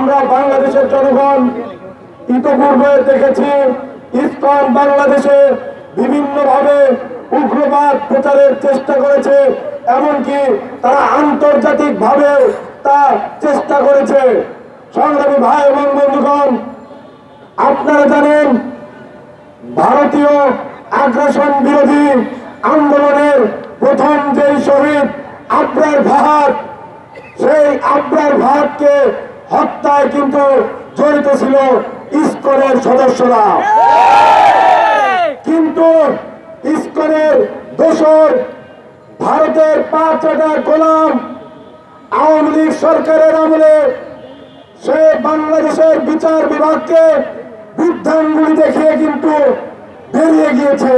আমরা বাংলাদেশের জনগণ ইতপূর্বে দেখেছি ইসকন বাংলাদেশে বিভিন্নভাবে উগ্রবাদ প্রচারের চেষ্টা করেছে, এমনকি তারা আন্তর্জাতিক ভাবে তা চেষ্টা করেছে। সংগ্রামী ভাই এবং বন্ধুগণ, আপনারা জানেন ভারতীয় আগ্রাসন বিরোধী আন্দোলনের প্রথম যেই শহীদ আব্রার ভাত সেই আব্রার ভাতকে হত্যায় কিন্তু জড়িত ছিল ইস্কনের সদস্যরা। কিন্তু ইস্কনের দোষর ভারতের পাঁচটা গোলাম আওয়ামী লীগ সরকারের আমলে সে বাংলাদেশের বিচার বিভাগকে বৃদ্ধাঙ্গুলি দেখিয়ে কিন্তু বেরিয়ে গিয়েছে।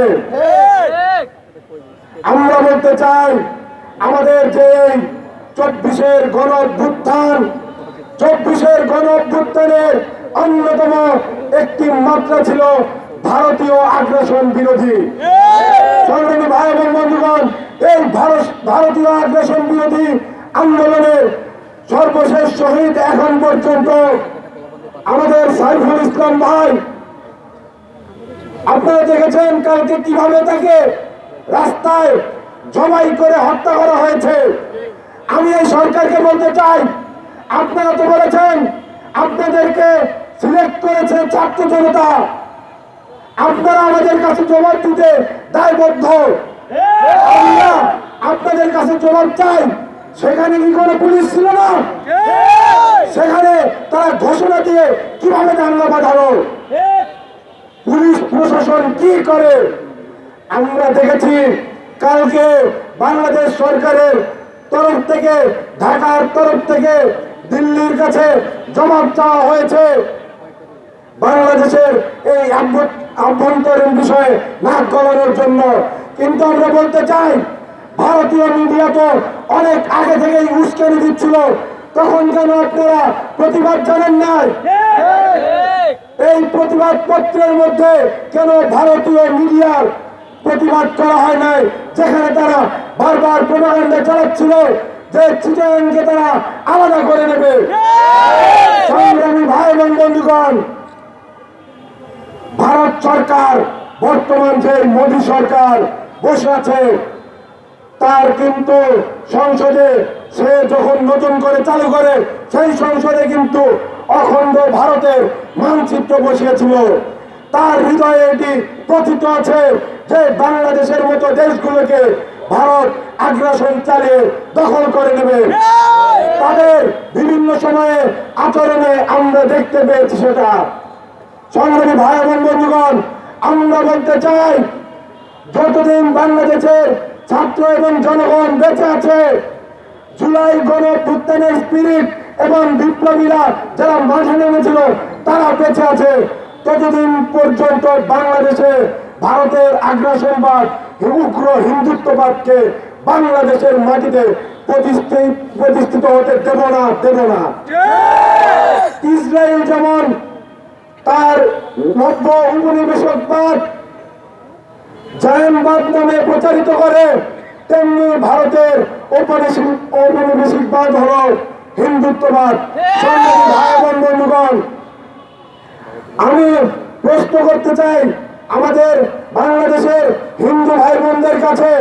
আমরা বলতে চাই, আমাদের যে চব্বিশের গণ চব্বিশের গণ অভ্যুত্থানের অন্যতম একটি মাত্রা ছিল ভারতীয় আগ্রাসন বিরোধী। সংগ্রামী ভাই এবং বন্ধুগণ, এই ভারত ভারতীয় আগ্রাসন বিরোধী আন্দোলনের সর্বশেষ শহীদ এখন পর্যন্ত আমাদের সাইফুল ইসলাম ভাই, আপনারা দেখেছেন কালকে কীভাবে তাকে রাস্তায় জমাই করে হত্যা করা হয়েছে। আমি এই সরকারকে বলতে চাই আপনাদেরকে সিলেক্ট করেছে ছাত্র জনতা। আপনারা আমাদের কাছে জবাব দিতে দায়বদ্ধ। আমরা আপনাদের কাছে জবাব চাই। সেখানে কি কোনো পুলিশ ছিল না? সেখানে তারা ঘোষণা দিয়ে কীভাবে দাঙ্গা বাঁধালো পুলিশ প্রশাসন কি করে? আমরা দেখেছি কালকে বাংলাদেশ সরকারের তরফ থেকে, ঢাকার তরফ থেকে, দিল্লির কাছে জবাব চাওয়া হয়েছে। বাংলাদেশের এই আভ্য- আভ্যন্তরীণ বিষয়ে নাক গলানোর জন্য। কিন্তু আমরা বলতে চাই, ভারতীয় মিডিয়া তো অনেক আগে থেকেই উস্কানি দিচ্ছিল। তখন কেন আপনারা প্রতিবাদ জানেন নাই? এই প্রতিবাদ পত্রের মধ্যে কেন ভারতীয় মিডিয়ার প্রতিবাদ করা হয় নাই? যেখানে তারা বারবার প্রমাণ চালাচ্ছিল। যে চিটাঙ্গে তারা আলাদা করে নেবে। সংগ্রামী ভাই এবং বন্ধুগণ, ভারত সরকার, বর্তমান যে মোদী সরকার বসে আছে, তার কিন্তু সংসদে সে যখন নতুন করে চালু করে, সেই সংসদে কিন্তু অখণ্ড ভারতের মানচিত্র বসিয়েছিল। তার হৃদয়ে এটি কথিত আছে যে বাংলাদেশের মতো দেশগুলোকে ভারত আগ্রাসন চালিয়ে দখল করে নেবে। তাদের বিভিন্ন সময়ে আচরণে আমরা দেখতে পেয়েছি সেটা। সংগ্রামী ভাই এবং বন্ধুগণ, আমরা বলতে চাই, যতদিন বাংলাদেশের ছাত্র এবং জনগণ বেঁচে আছে, জুলাই গণ স্পিরিট এবং বিপ্লবীরা যারা মাঠে নেমেছিল, তারা বেঁচে আছে। ততদিন পর্যন্ত বাংলাদেশে ভারতের আগ্রাসনবাদ উগ্র হিন্দুত্ববাদকে বাংলাদেশের মাটিতে প্রতিষ্ঠিত হতে দেব না দেব না। ইসরায়েল যেমন তার নব্য উপনিবেশকবাদ জায়নবাদ নামে প্রচারিত করে, তেমনি ভারতের ঔপনিবেশিক ঔপনিবেশিকবাদ হল হিন্দুত্ববাদ। বন্ধুগণ, আমি প্রশ্ন করতে চাই, আমাদের বাংলাদেশের হিন্দু ভাই বোনদের কাছে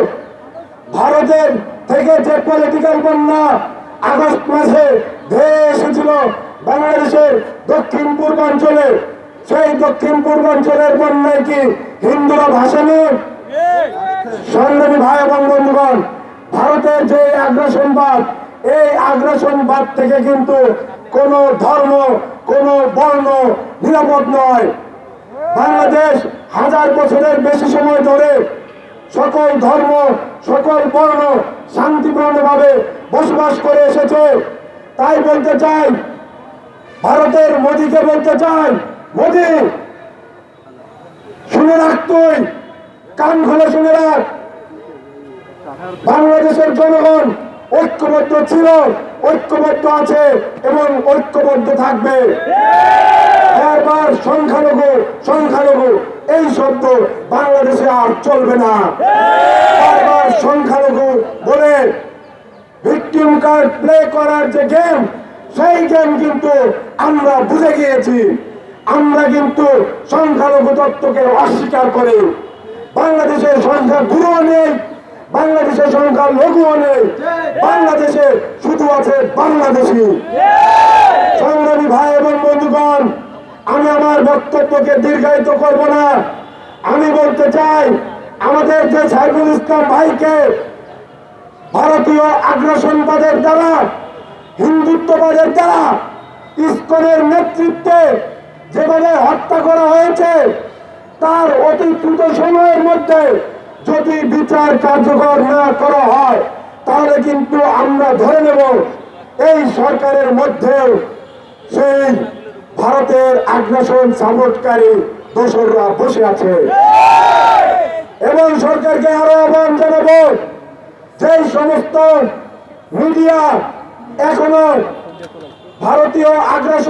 ভারতের থেকে যে পলিটিক্যাল বন্যা আগস্ট মাসে ধেয়ে এসেছিল বাংলাদেশের দক্ষিণ পূর্বাঞ্চলে, সেই দক্ষিণ পূর্বাঞ্চলের বন্যায় কি হিন্দুরা ভাসেনি? সংগ্রামী ভাই এবং বন্ধুগণ, ভারতের যে আগ্রাসনবাদ, এই আগ্রাসনবাদ থেকে কিন্তু কোন ধর্ম, কোন বর্ণ নিরাপদ নয়। বাংলাদেশ হাজার বছরের বেশি সময় ধরে সকল ধর্ম, সকল বর্ণ শান্তিপূর্ণভাবে বসবাস করে এসেছে। তাই বলতে চাই, ভারতের মোদীকে বলতে চাই, মোদী, শুনে রাখ তুই, কান খুলে শুনে রাখ। বাংলাদেশের জনগণ ঐক্যবদ্ধ ছিল, ঐক্যবদ্ধ আছে এবং ঐক্যবদ্ধ থাকবে। বারবার সংখ্যালঘু সংখ্যালঘু, এই শব্দ বাংলাদেশে আর চলবে না। বারবার সংখ্যালঘু বলে ভিকটিম কার্ড প্লে করার যে গেম সেই গেম কিন্তু আমরা বুঝে গিয়েছি। আমরা কিন্তু সংখ্যালঘু তত্ত্বকে অস্বীকার করি। বাংলাদেশের সংখ্যা গুরুও নেই, বাংলাদেশের সংখ্যা লঘুও নেই, বাংলাদেশে শুধু আছে বাংলাদেশি সংগ্রামী ভাই এবং বন্ধুগণ আমি আমার বক্তব্যকে দীর্ঘায়িত করব না। আমি বলতে চাই, আমাদের যে সাইফুল ইসলাম ভাইকে ভারতীয় আগ্রাসনবাদের দ্বারা, হিন্দুত্ববাদের দ্বারা ইস্কনের নেতৃত্বে যেভাবে হত্যা করা হয়েছে, তার অতি দ্রুত সময়ের মধ্যে যদি বিচার কার্যকর না করা হয়, তাহলে কিন্তু আমরা ধরে নেব, এই সরকারের মধ্যেও সেই ভারতের আগ্রাসন সাপোর্টকারী দোসররা বসে আছে। এবং সরকারকে আরও আহ্বান জানাব যে সমস্ত মিডিয়া এখনও ভারতীয় আগ্রাসন